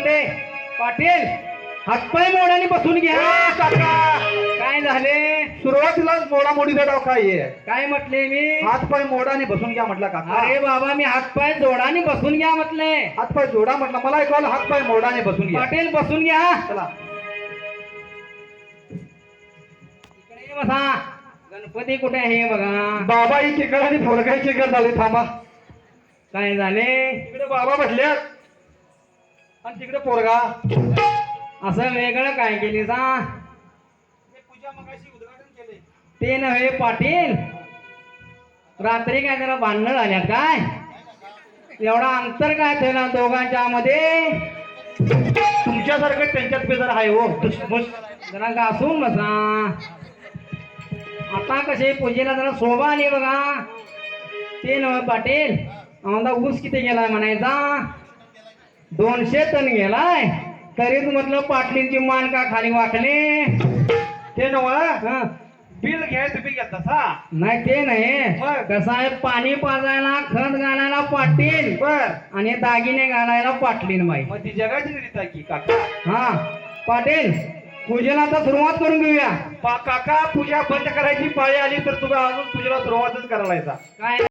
दे पाटील हातपाय मोडाने बसून घ्या. काका. काय झाले? सुरुवातीलाच मोडामोडीचा डाव काय आहे. काय म्हटले मी? हात पाय मोडाने बसून घ्या म्हटलं काका. अरे बाबा मी हातपाय जोडाने बसून घ्या म्हटले. हात पाय जोडा म्हटलं मला ऐकलं हात पाय मोडाने बसून घ्या. पाटील बसून घ्या. चला. इकडे बसा. गणपती कुठे आहे बघा. बाबा एकीकडे आणि पोरगा एकीकडे झाले थांबा. काय झाले? तिकडे बाबा बसल्यात आणि तिकडे पोरगा. असं वेगळं काय केली सा पूजा मगाशी उद्घाटन केले ते नव्हे पाटील. रात्री काय जरा भांडणं झाल्यात काय? एवढा अंतर काय त्याला दोघांच्या मध्ये? तुमच्यासारखं त्यांच्यात बेजार आहे हो. जरा घासून बसा. आता कसे पूजेला जरा शोभा आली बघा. ते नव्हे पाटील. आमदा ऊस किती गेलाय म्हणायचा? दोनशे टन गेलाय. तरीच म्हटलं पाटलींची मान का खाली वाकले? ते नव हं. बिल घ्याय तुम्ही घेता सा. नाही ते नाही? कसं आहे पाणी पाजायला खत घालायला पाटील. बर. आणि दागिने घालायला पाटलीन बाई. मग ती जगाची रीत आहे की काका? हा. पाटील पूजेला आता सुरुवात करून घेऊया. काका पूजा बंद करायची पाळी आली तर तुम्ही अजून पूजेला सुरुवातच करायला काय?